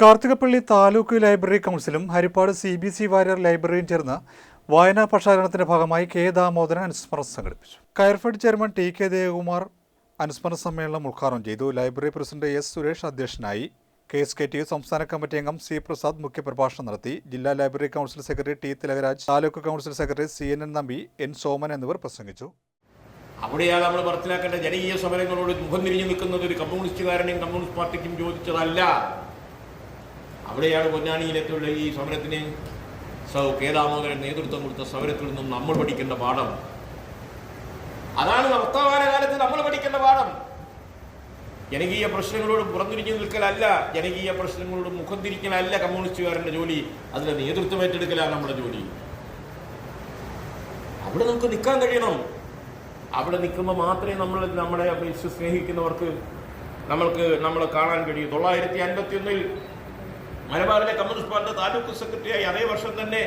Karthikappally taluk library കൗൺസിലും Haripad C B C Warrier ലൈബ്രറിയും ചേർന്ന് വായനാ പ്രക്ഷാരണത്തിന്റെ ഭാഗമായി കെ ദാമോദരൻ അനുസ്മരണം സംഘടിപ്പിച്ചു. Coirfed chairman T K Devakumar അനുസ്മരണ സമ്മേളനം ഉദ്ഘാടനം ചെയ്തു. ലൈബ്രറി പ്രസിഡന്റ് എസ് സുരേഷ് അധ്യക്ഷനായി K S K T U സംസ്ഥാന കമ്മിറ്റി അംഗം സി പ്രസാദ് മുഖ്യപ്രഭാഷണം നടത്തി. ജില്ലാ library council secretary T Thilakaraj taluk council secretary C N N Nambi N Soman എന്നിവർ പ്രസംഗിച്ചു. അവിടെയാണ് നമ്മൾ മനസ്സിലാക്കേണ്ട ജനകീയ സമരങ്ങളോട് മുഖം തിരിഞ്ഞു നിൽക്കുന്നത് ഒരു കമ്മ്യൂണിസ്റ്റുകാരനെയും കമ്മ്യൂണിസ്റ്റ് പാർട്ടിക്കും ചോദിച്ചതല്ല. അവിടെയാണ് പൊന്നാനിയിലേക്കുള്ള ഈ സമരത്തിന് സൗ കെ നേതൃത്വം കൊടുത്ത സമരത്തിൽ നിന്നും നമ്മൾ പഠിക്കേണ്ട പാഠം. അതാണ് വർത്തമാന കാലത്ത് നമ്മൾ പഠിക്കേണ്ട പാഠം. ജനകീയ പ്രശ്നങ്ങളോട് പുറംതിരിഞ്ഞു നിൽക്കലല്ല ജനകീയ പ്രശ്നങ്ങളോട് മുഖം തിരിക്കലല്ല കമ്മ്യൂണിസ്റ്റുകാരന്റെ ജോലി. അതിന്റെ നേതൃത്വം ഏറ്റെടുക്കലാണ് നമ്മുടെ ജോലി. അവിടെ നമുക്ക് നിൽക്കാൻ കഴിയണം. അവിടെ നിൽക്കുമ്പോൾ മാത്രമേ നമ്മൾ നമ്മളെ സ്നേഹിക്കുന്നവർക്ക് നമ്മൾക്ക് നമ്മളെ കാണാൻ കഴിയൂ. തൊള്ളായിരത്തി അൻപത്തി ഒന്നിൽ മലബാറിലെ കമ്മ്യൂണിസ്റ്റ് പാർട്ടി താലൂക്ക് സെക്രട്ടറിയായി അതേ വർഷം തന്നെ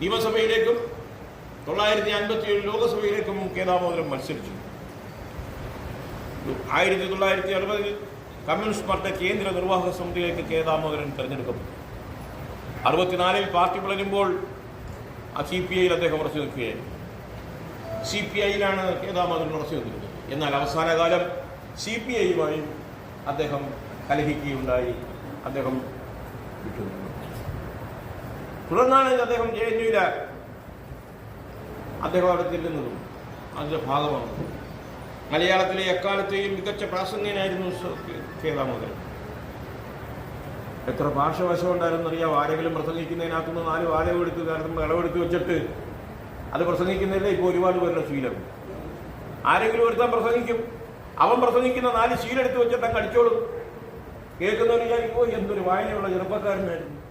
നിയമസഭയിലേക്കും തൊള്ളായിരത്തി അൻപത്തി ഏഴ് ലോകസഭയിലേക്കും കെ മത്സരിച്ചു. ആയിരത്തി തൊള്ളായിരത്തി അറുപതിൽ കമ്മ്യൂണിസ്റ്റ് പാർട്ടി കേന്ദ്ര നിർവാഹക സമിതിയിലേക്ക് കെ ദാമോദരൻ തെരഞ്ഞെടുക്കപ്പെട്ടു. അറുപത്തിനാലിൽ പാർട്ടി പിളരുമ്പോൾ ആ സി പി ഐയിൽ അദ്ദേഹം ഉറച്ചു നിൽക്കുകയായിരുന്നു. സി പി ഐയിലാണ് കെ ദാമോദരൻ ഉറച്ചു നിൽക്കുന്നത്. എന്നാൽ അവസാന കാലം സി പി ഐയുമായി അദ്ദേഹം കലഹിക്കുകയുണ്ടായി. അദ്ദേഹം വിട്ടുനിന്നു തുടർന്നാണ് അദ്ദേഹം ജെ എൻ യുവില അദ്ദേഹം അവിടെ ചെല്ലുന്നതും അതിന്റെ ഭാഗമാണ്. മലയാളത്തിലെ എക്കാലത്തെയും മികച്ച പ്രാസംഗികനായിരുന്നു സ- കെ ദാമോദരൻ എത്ര ഭാഷവശം ഉണ്ടായിരുന്നറിയാം ആരെങ്കിലും പ്രസംഗിക്കുന്നതിനകത്തുനിന്ന് നാല് വാലവ് എടുത്ത് കാരണം ഇളവെടുത്ത് വെച്ചിട്ട് അത് പ്രസംഗിക്കുന്നതിലെ ഇപ്പോൾ ഒരുപാട് പേരുടെ ശീലം. ആരെങ്കിലും ഒരുത്താൻ പ്രസംഗിക്കും. അവൻ പ്രസംഗിക്കുന്ന നാല് ശീലെടുത്ത് വെച്ചിട്ട് അങ്ങ് അടിച്ചോളും. കേൾക്കുന്നവർ വിചാരിക്കുമ്പോൾ "ഓ, എന്തൊരു വായനയുള്ള ചെറുപ്പക്കാരനായിരുന്നു.